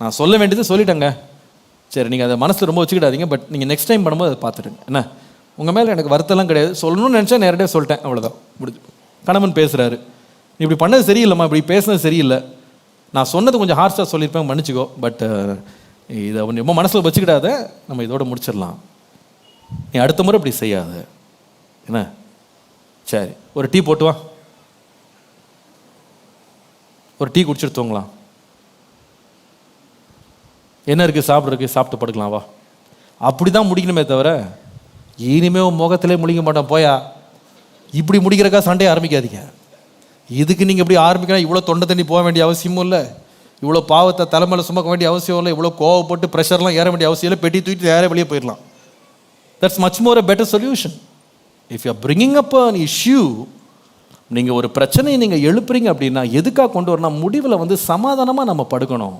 நான் சொல்ல வேண்டியது சொல்லிட்டேங்க. சரி நீங்கள் அதை மனசில் ரொம்ப வச்சுக்கிடாதீங்க பட் நீங்கள் நெக்ஸ்ட் டைம் பண்ணும்போது அதை பார்த்துடுங்க. என்ன? உங்கள் மேலே எனக்கு வருத்தெல்லாம் கிடையாது. சொல்லணும்னு நினச்சா நேரடியாக சொல்லிட்டேன் அவ்வளோதான் முடிஞ்சு. கணவன் பேசுகிறாரு நீ இப்படி பண்ணது சரியில்லைம்மா இப்படி பேசுனது சரியில்லை. நான் சொன்னது கொஞ்சம் ஹார்ஷாக சொல்லியிருப்பேன் மன்னிச்சிக்கோ. பட் இதை அவன் ரொம்ப மனசில் வச்சுக்கிடாத. நம்ம இதோட முடிச்சிடலாம். நீ அடுத்த முறை இப்படி செய்யாத. என்ன? சரி ஒரு டீ போட்டு வா. ஒரு டீ குடிச்சிட்டு தூங்கலாம். என்ன இருக்குது சாப்பிட்றதுக்கு சாப்பிட்டு படுக்கலாம் வா. அப்படி தான் முடிக்கணுமே தவிர இனிமே உன் முகத்திலே முழிக்க மாட்டோம் போயா. இப்படி முடிக்கிறக்கா சண்டையை ஆரம்பிக்காதீங்க. இதுக்கு நீங்கள் இப்படி ஆரம்பிக்கணும்? இவ்வளோ தொண்டை தண்ணி போக வேண்டிய அவசியமும் இல்லை. இவ்வளோ பாவத்தை தலைமையில் சுமக்க வேண்டிய அவசியம் இல்லை. இவ்வளோ கோவப்பட்டு ப்ரெஷர்லாம் ஏற வேண்டிய அவசியம் இல்லை. பெட்டி தூக்கிட்டு நேரே வெளியே போயிடலாம். That's much more a better solution if you bringing up an issue நீங்கள் ஒரு பிரச்சனையை நீங்கள் எழுப்புறீங்க அப்படின்னா எதுக்காக கொண்டு வரணும்? முடிவில் வந்து சமாதானமாக நம்ம படுக்கணும்.